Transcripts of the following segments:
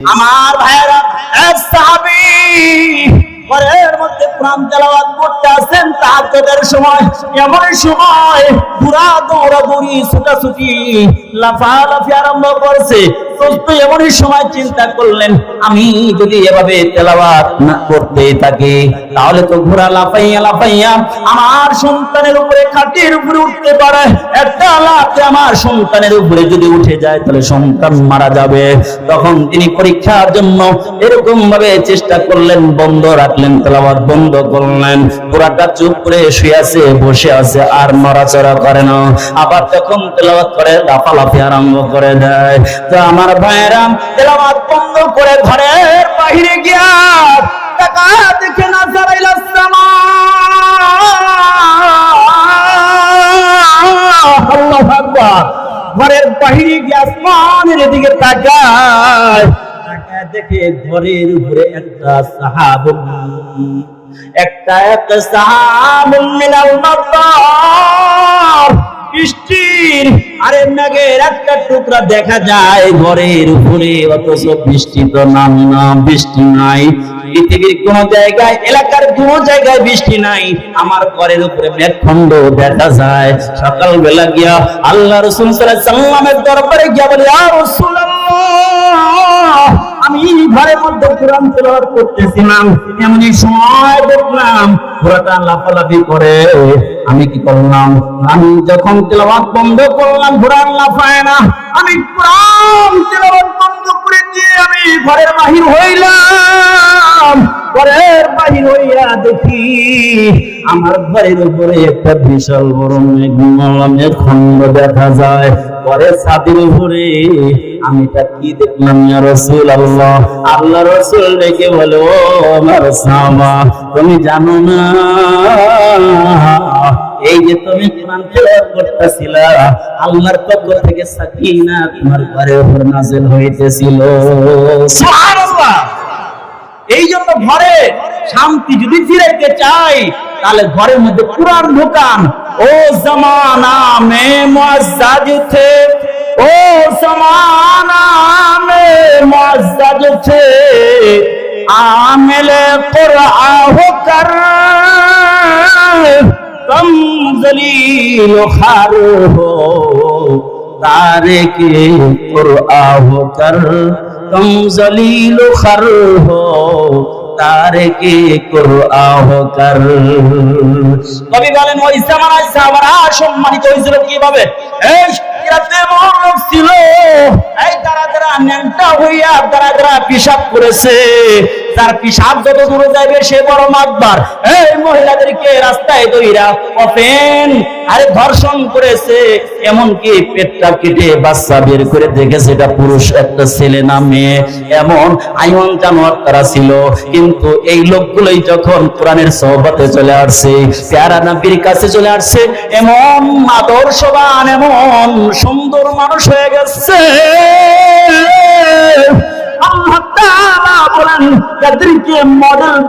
আমার ভাইয়েরা, এক সাহাবি ঘরের মধ্যে প্রাণ তেলাওয়াত করতে আসেন, তাহাজ্জুদের সময় এমন সময় পুরা দৌড়াদৌড়ি, ছুটাছুটি, লাফালাফি আরম্ভ করছে। দোস্ত এমনই সময় চিন্তা করলেন, আমি যদি এভাবে তেলাওয়াত না করতে থাকি, তাহলে তো ঘোড়া লাফাইয়া লাফাইয়া আমার সন্তানের উপরে, খাটির উপরে উঠতে পারে। একটা লাফে আমার সন্তানের উপরে যদি উঠে যায়, তাহলে সন্তান মারা যাবে। তখন তিনি পরীক্ষার জন্য এরকম ভাবে চেষ্টা করলেন, বন্ধ রাখলেন, তেলাওয়াত বন্ধ করলেন। পুরাটা চুপ করে শুয়ে আছে, বসে আছে, আর নড়াচড়া করে না। আবার যখন তেলাওয়াত করে, লাফালাফি আরম্ভ করে দেয়। তো আমার ভাইয়েরা, তেলাওয়াত বন্ধ করে ঘরের বাহিরে গিয়া টাকা দেখে না আকবার। ঘরের বাহিরে গিয়ে আসমানের দিকে তাকায় দেখে ঘরের উপরে একটা সাহাব একটা একটা সাহাব মাতার বৃষ্টির আরে একটা টুকরা দেখা যায় ঘরের উপরে, অথচ বৃষ্টি তো নাম বৃষ্টি নাই। পৃথিবীর কোন জায়গায়, এলাকার কোন জায়গায় বৃষ্টি নাই। আমার ঘরের উপরে মেঘখণ্ড দেখা যায়। সকাল বেলা গিয়া আল্লাহ রসুল সাল্লামের দরবারে গিয়া বলি আর আমি ঘরের মধ্যে কোরআন তেলাওয়াত করতেছিলাম। এমনই সময় দেখলাম পুরাটা লাফালাফি করে। আমি কি করলাম? আমি যখন তেলাওয়াত বন্ধ করলাম কোরআন লাফায় না, আমি কোরআন তেলাওয়াত বন্ধ করে দিয়ে আমি ঘরের বাহির হইলাম। ঘরের বাহির হইয়া দেখি আমার ঘরের উপরে একটা বিশাল বড় মেঘ খন্ড দেখা যায়। পরে ছাদের উপরে আমি তা কি দেখলাম রাসূল আল্লাহ আল্লাহ রাসূল ডেকে বলে আমার সামা তুমি জানো না এই যে তুমি কোরআন তেলাওয়াত করতেছিলা, আল্লাহর পক্ষ থেকে সাকিনা তোমার ঘরের উপর নাযিল হইতেছিল। সুবহানাল্লাহ! এই জন্য ঘরে শান্তি যদি ফিরাইতে চাই, তাহলে ঘরের মধ্যে কোরআন ঢুকান। ও জমানা মে মুআজ্জাজ থে ও জমানা মে মুআজ্জাজ থে আমিল কুরআ কর زلیل خار ہو تارے کے قرآہ کر تم زلیل خر ہو তারে কি কুরআহ কর? কবি বলেন, ওই জামানায় সাহাবারা সম্মানিত হয়েছিল কীভাবে? এই ধর্ষণ করেছে, এমনকি পেটটা কেটে বাচ্চা বের করে দেখেছে এটা পুরুষ, একটা ছেলে না মেয়ে, এমন আইন জানোয়ার তারা ছিল। কিন্তু এই লোকগুলোই যখন কোরআনের সহবতে চলে আসছে, প্যারা নবীর কাছে চলে আসছে, এমন আদর্শবান, এমন সুন্দর মানুষ হয়ে গেছে।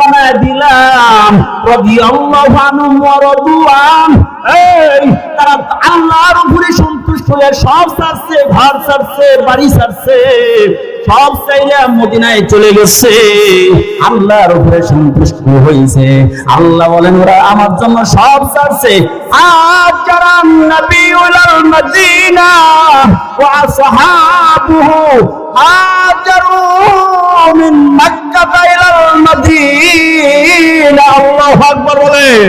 বানায় দিলাম। তারা উপরে সন্তুষ্ট হয়ে সব সারছে, ঘর সারছে, বাড়ি ছাড়ছে সব চাইলে মদিনায় চলে গেছে। আল্লাহর উপরে সন্তুষ্ট হয়েছে। আল্লাহ বলেন, ওরা আমার জন্য সব ছাড়ছে আজ যারা নবীউল মদিনা, ওয়া আসহাবুহু, হাজারু মিন মক্কা ইলাল মদিনা। আল্লাহু আকবার বলেন।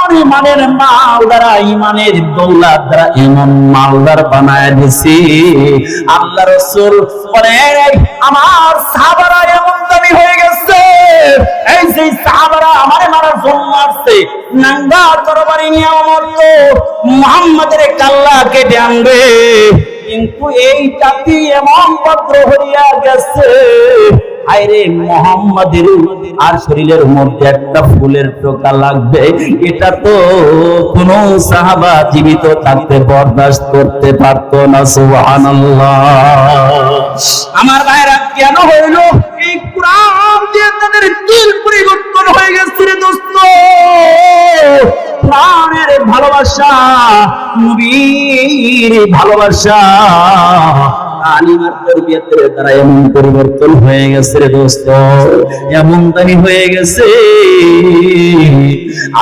ইমানের ইমানের এমন মালদার বানায় দিছি। আল্লাহ রসুল আমার সাহাবারা এমন দামি হয়ে গেছে। এই যে সাহাবারা মারার জন্য আসছে নাঙ্গা তরবারি নিয়ে আমার তো মুহাম্মাদের কাল্লা কেটে আনবে। কিন্তু এই জাতি এমন ভদ্র হইয়া গেছে। আরে মোহাম্মদের আর শরীরের মধ্যে একটা ফুলের টোকা লাগবে। এটা তো কোন সাহাবা জীবিত থাকতে বরদাস্ত করতে পারতো না, সুবহানাল্লাহ। আমার ভাইরা, কেন হইল? এই কোরআন দিয়ে তাদের দিল পরিবর্তন হয়ে গেছে রে দোস্ত। ভালোবাসা, নবীর ভালোবাসা। আলিমার এমন পরিবর্তন হয়ে গেছে রে দোস্ত। এমন দানি হয়ে গেছে।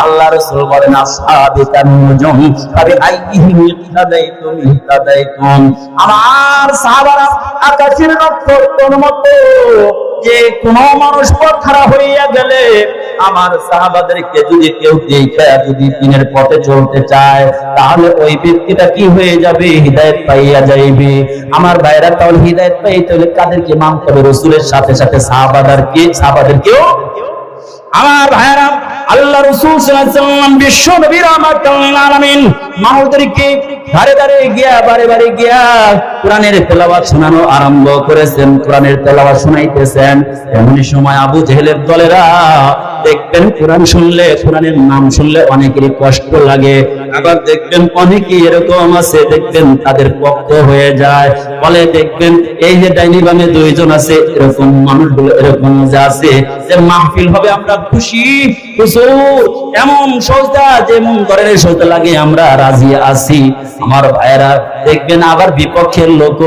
আল্লাহ রাসূল বলেন, আসহাবি আমার সাহাবারা আকাশের নক্ষত্রের মতো যে কোন মানুষ পথ খারাপ হইয়া গেলে আমার সাহাবাদেরকে যদি কেউ যদি দিনের পথে চলতে চায়, তাহলে ওই ব্যক্তিটা কি হয়ে যাবে? হৃদায়ত পাইয়া যাইবে। আমার ভাইরা তাহলে হৃদায়ত পাইতে হলে কাদেরকে মানতে হবে? রসুলের সাথে সাথে সাহাবাদারকে সাহাবাদেরকেও? আমার ভাইরা, আল্লাহ রসুল বিশ্ব নবীর আলামিন মানুষদেরকে ধারে ধারে গিয়া, বারে বারে গিয়া কোরআনের তেলাওয়াত শোনানো আরম্ভ করেছেন, কোরআনের তেলাওয়াত শোনাইতেছেন। এমনই সময় আবু জেহেলের দলেরা দেখবেন, কোরআন শুনলে, কোরআনের নাম শুনলে অনেকেরই কষ্ট লাগে। আবার দেখবেন অনেকেই এরকম আছে, দেখবেন তাদের পক্ষ হয়ে যায়। বলে দেখবেন, এই যে ডাইনি বামে দুইজন আছে, এরকম মানুষগুলো এরকম যে আছে, যে মাহফিল হবে, আমরা খুশি, হুজুর। এমন সজদা, যেমন ধরনের সজদা লাগে, আমরা রাজি আছি। আমার ভাইয়েরা দেখবেন আবার বিপক্ষের লোক